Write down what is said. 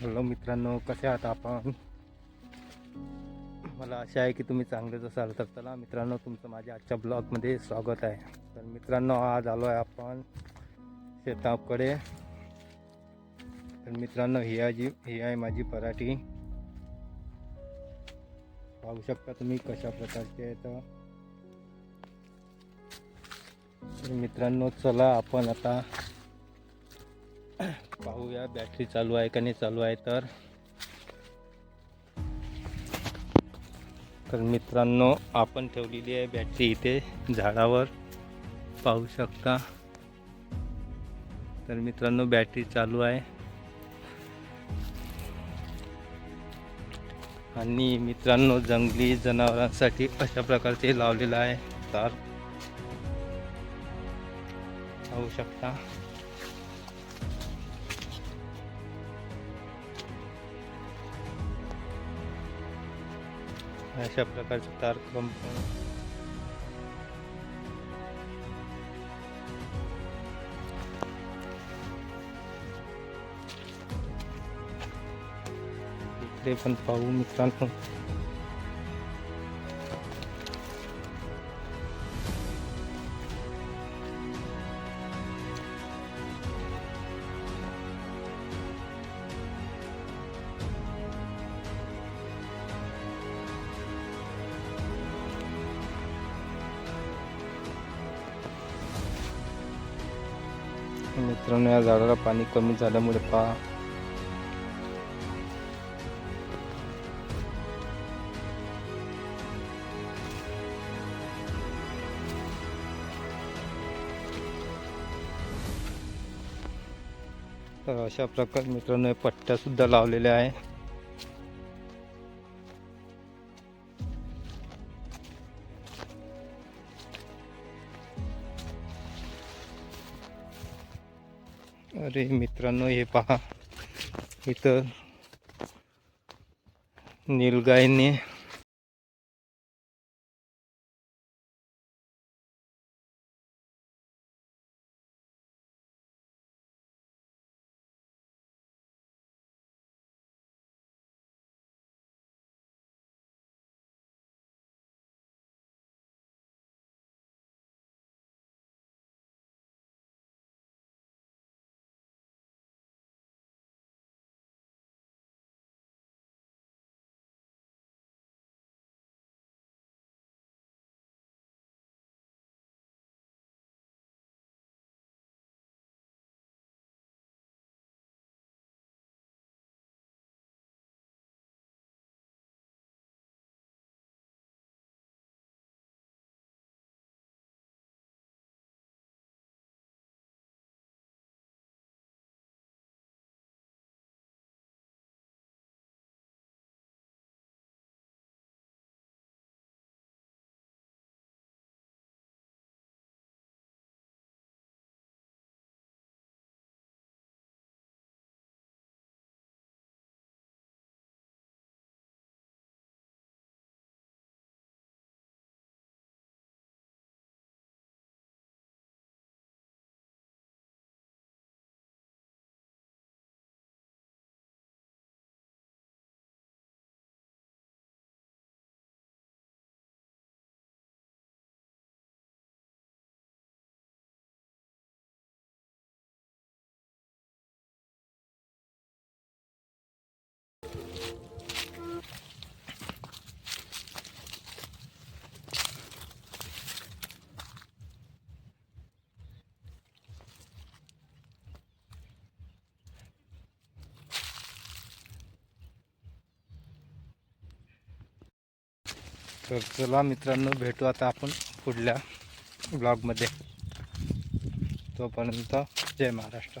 Hello मित्रांनो कसे आहात आपण? मला आशा आहे की तुम्ही चांगलेच असाल. तर चला मित्रांनो तुमचं माझ्या आजच्या ब्लॉगमध्ये स्वागत आहे. तर मित्रांनो आज आलो आहे आपण शेताकडे. तर मित्रांनो ही आहे जी ही आहे माझी पराठी. पाहू शकता तुम्ही कशा प्रकारची आहे तर. तर मित्रांनो चला आपण आता पाहूया. बॅटरी चालू आहे का नाही चालू आहे तर. तर मित्रांनो आपण ठेवलेली आहे बॅटरी इथे झाडावर. पाहू शकता. तर मित्रांनो बॅटरी चालू आहे. आणि मित्रांनो जंगली जनावरांसाठी अशा प्रकारचे लावलेलं आहे. तार पाहू शकता. अशा प्रकारचे तार कंप इकडे पण पाहू मित्रांनो. मित्रांनो या झाडाला पाणी कमी झाल्यामुळे पहा तर अशा प्रकारे मित्रांनो या पट्ट्या सुद्धा लावलेल्या आहे अरे मित्रांनो हे पहा. इथं नीलगायने तर चला मित्रांनो भेटू आता आपण पुढल्या ब्लॉगमध्ये. तोपर्यंत जय महाराष्ट्र.